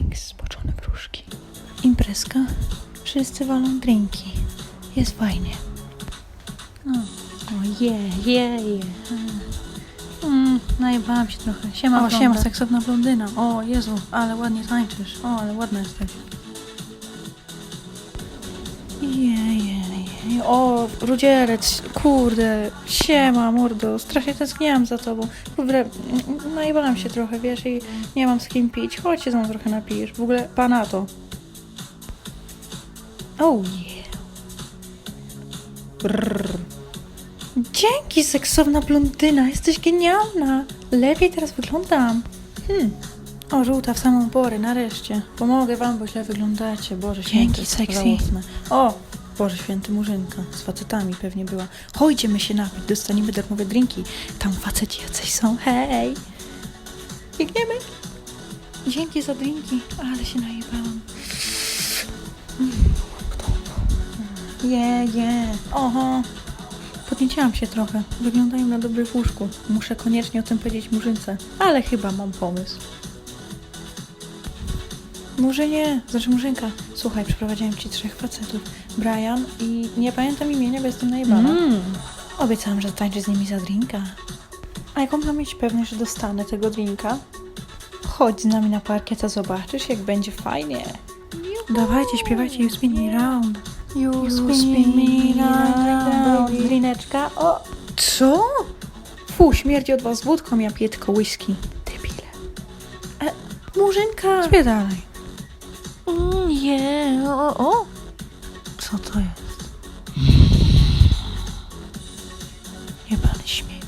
Wings, zboczone wróżki. Imprezka. Wszyscy walą drinki. Jest fajnie. No. O je, je, je. Mm, najebałam się trochę. Siema, o, siema, seksowna blondyna. O Jezu, ale ładnie tańczysz. O, ale ładna jesteś. Je, je, je. O, rudzielec, kurde, siema, mordo, strasznie tęskniłam za tobą. Kurde, najebałam się trochę, wiesz, i nie mam z kim pić. Chodź się mną trochę napijesz. W ogóle, pana to. Oh yeah. Brrr. Dzięki, seksowna blondyna, jesteś genialna. Lepiej teraz wyglądam. Hmm. O, żółta w samą porę, nareszcie. Pomogę wam, bo źle wyglądacie. Boże Dzięki, święty, sexy. żałosne. O, Boże święty, murzynka. Z facetami pewnie była. Chodźmy się napić, dostaniemy darmowe drinki. Tam faceci jacyś są, hej. Biegniemy. Dzięki za drinki, ale się najebałam. Je, je. Oho. Podnieciłam się trochę. Wyglądają na dobrych łóżku. Muszę koniecznie o tym powiedzieć murzynce. Ale chyba mam pomysł. Murzynie, znaczy murzynka. Słuchaj, przeprowadziłem ci trzech facetów. Brian i nie pamiętam imienia, bo jestem najebana. Mm. Obiecałam, że tańczę z nimi za drinka. A jaką mam mieć pewność, że dostanę tego drinka? Chodź z nami na parkiet, a zobaczysz, jak będzie fajnie. Dawajcie, śpiewajcie You Spin Me Round. You, spin me round. Drineczka, o... Co? Fu, śmierdzi od was wódką, ja piję tylko whisky. Debile. E, murzynka! Śpię dalej. Nie, o, o! Co to jest? Nie pan śmieje.